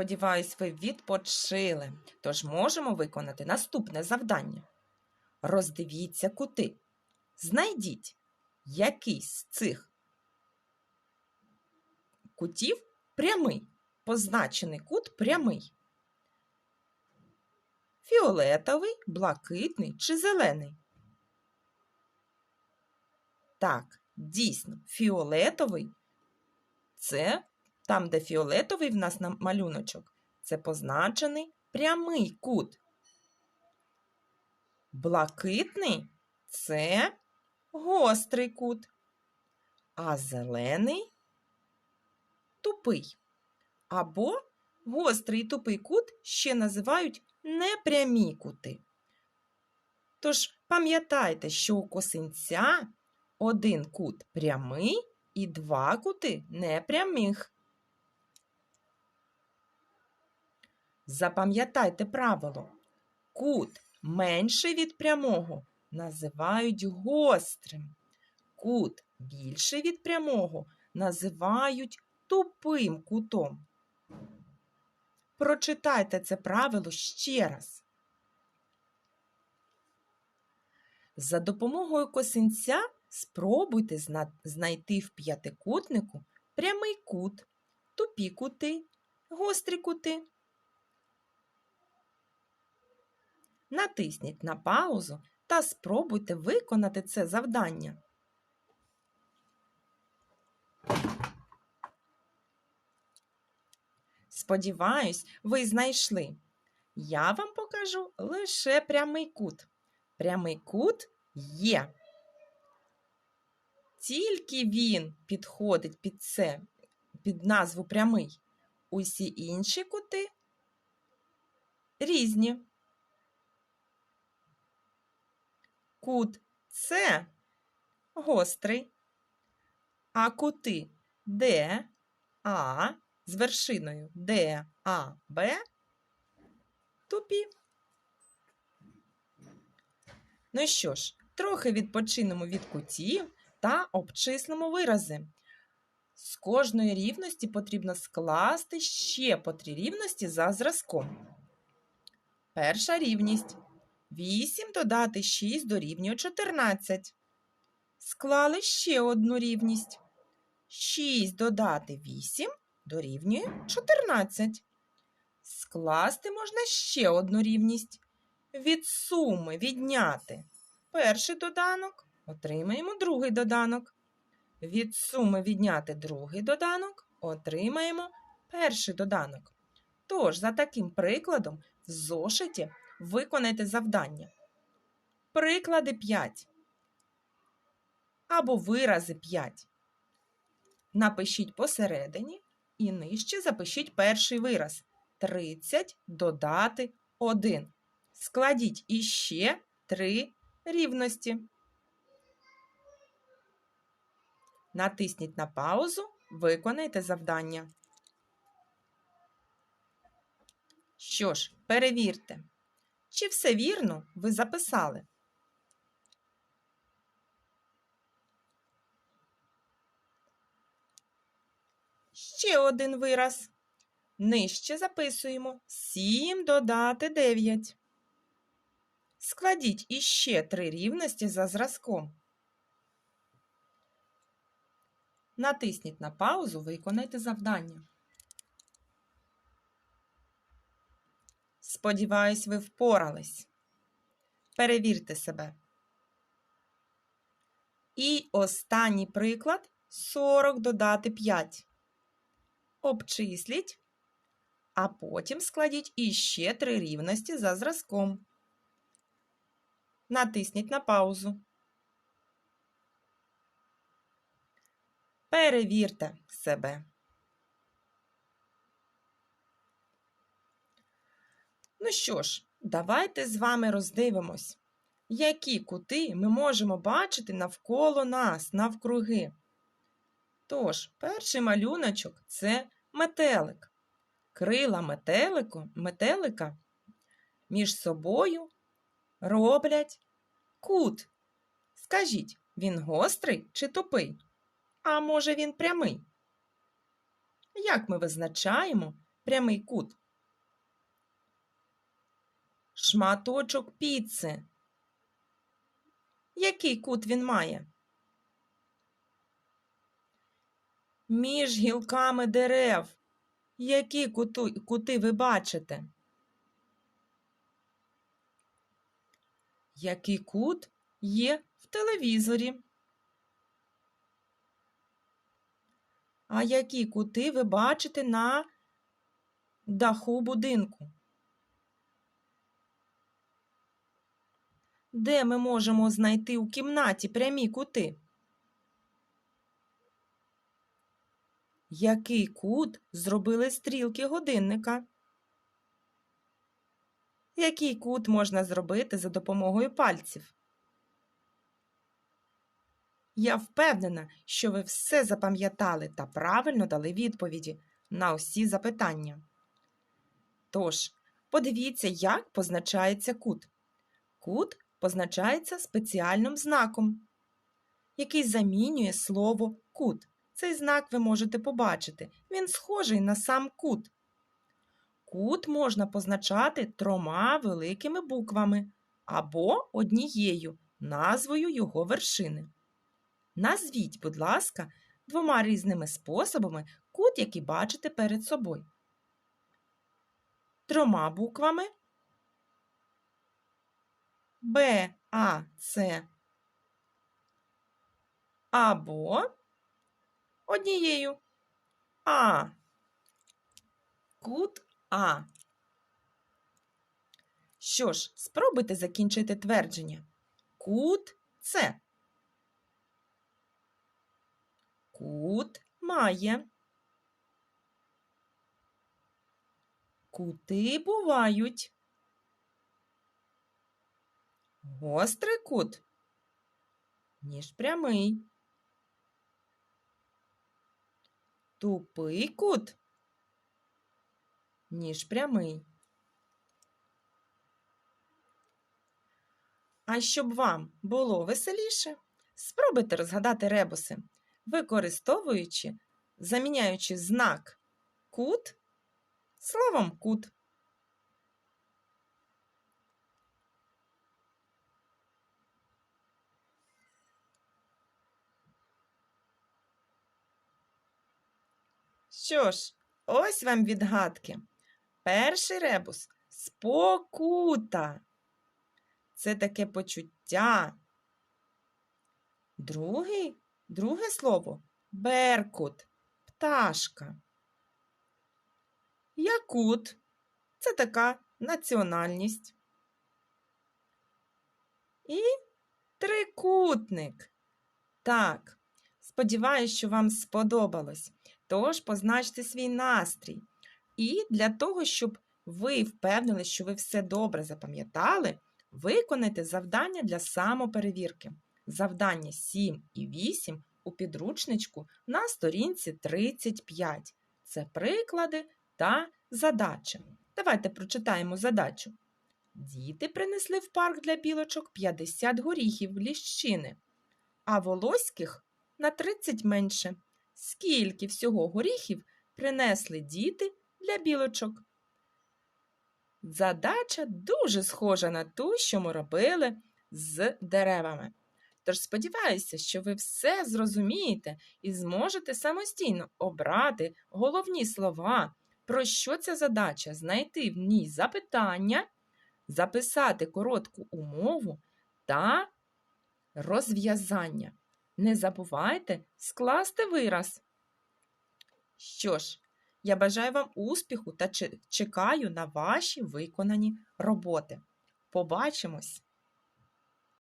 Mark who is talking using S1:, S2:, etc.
S1: Сподіваюсь, ви відпочили, тож можемо виконати наступне завдання. Роздивіться кути. Знайдіть якийсь з цих кутів прямий. Позначений кут прямий. Фіолетовий, блакитний чи зелений. Так, дійсно, фіолетовий це там, де фіолетовий в нас на малюночок, це позначений прямий кут. Блакитний це гострий кут, а зелений тупий. Або гострий і тупий кут ще називають непрямі кути. Тож пам'ятайте, що у косинця один кут прямий і два кути непрямих. Запам'ятайте правило. Кут менший від прямого називають гострим. Кут більший від прямого називають тупим кутом. Прочитайте це правило ще раз. За допомогою косинця спробуйте зна- знайти в п'ятикутнику прямий кут, тупі кути, гострі кути. Натисніть на паузу та спробуйте виконати це завдання. Сподіваюсь, ви знайшли. Я вам покажу лише прямий кут. Прямий кут є. Тільки він підходить під це, під назву прямий. Усі інші кути різні. Кут С гострий, а кути Д, А з вершиною Д, А, Б тупі. Ну що ж, трохи відпочинемо від кутів та обчислимо вирази. З кожної рівності потрібно скласти ще по три рівності за зразком. Перша рівність. 8 додати 6 дорівнює 14. Склали ще одну рівність. 6 додати 8 дорівнює 14. Скласти можна ще одну рівність. Від суми відняти перший доданок, отримаємо другий доданок. Від суми відняти другий доданок, отримаємо перший доданок. Тож, за таким прикладом, в зошиті виконайте завдання. Приклади 5 або вирази 5. Напишіть посередині і нижче запишіть перший вираз. 30 додати 1. Складіть іще 3 рівності. Натисніть на паузу, виконайте завдання. Що ж, перевірте, чи все вірно ви записали. Ще один вираз. Нижче записуємо 7 додати 9. Складіть іще три рівності за зразком. Натисніть на паузу, виконайте завдання. Сподіваюсь, ви впорались. Перевірте себе. І останній приклад 40 додати 5. Обчисліть, а потім складіть іще три рівності за зразком. Натисніть на паузу. Перевірте себе. Ну що ж, давайте з вами роздивимось, які кути ми можемо бачити навколо нас, навкруги. Тож, перший малюночок це метелик. Крила метелику, метелика між собою роблять кут. Скажіть, він гострий чи тупий? А може він прямий? Як ми визначаємо прямий кут? Шматочок піци. Який кут він має? Між гілками дерев. Які куту- кути ви бачите? Який кут є в телевізорі? А які кути ви бачите на даху будинку? Де ми можемо знайти у кімнаті прямі кути? Який кут зробили стрілки годинника? Який кут можна зробити за допомогою пальців? Я впевнена, що ви все запам'ятали та правильно дали відповіді на усі запитання. Тож, подивіться, як позначається кут. Кут позначається спеціальним знаком, який замінює слово кут. Цей знак ви можете побачити. Він схожий на сам кут. Кут можна позначати трьома великими буквами або однією назвою його вершини. Назвіть, будь ласка, двома різними способами кут, який бачите перед собою. Трьома буквами Б, А, С або однією А. Кут А. Що ж, спробуйте закінчити твердження. Кут С. Кут має. Кути бувають. Гострий кут, ніж прямий. Тупий кут, ніж прямий. А щоб вам було веселіше, спробуйте розгадати ребуси, використовуючи, заміняючи знак кут словом кут. Що ж, ось вам відгадки. Перший ребус спокута. Це таке почуття. Другий, друге слово беркут, пташка. Якут це така національність. І трикутник. Так, сподіваюсь, що вам сподобалось. Тож позначте свій настрій. І для того, щоб ви впевнили, що ви все добре запам'ятали, виконайте завдання для самоперевірки. Завдання 7 і 8 у підручничку на сторінці 35. Це приклади та задача. Давайте прочитаємо задачу. Діти принесли в парк для білочок 50 горіхів ліщини, а волоських на 30 менше. Скільки всього горіхів принесли діти для білочок? Задача дуже схожа на ту, що ми робили з деревами. Тож сподіваюся, що ви все зрозумієте і зможете самостійно обрати головні слова, про що ця задача, знайти в ній запитання, записати коротку умову та розв'язання. Не забувайте скласти вираз. Що ж, я бажаю вам успіху та чекаю на ваші виконані роботи. Побачимось!